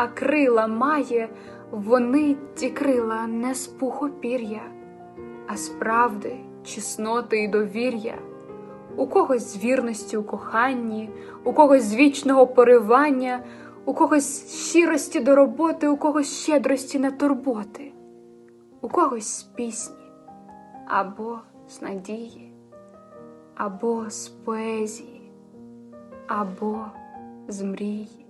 а крила має, вони ті крила не з пуху пір'я, а з правди, чесноти і довір'я, у когось з вірності у коханні, у когось з вічного поривання, у когось щирості до роботи, у когось щедрості на турботи, у когось з пісні або з надії, або з поезії, або з мрії.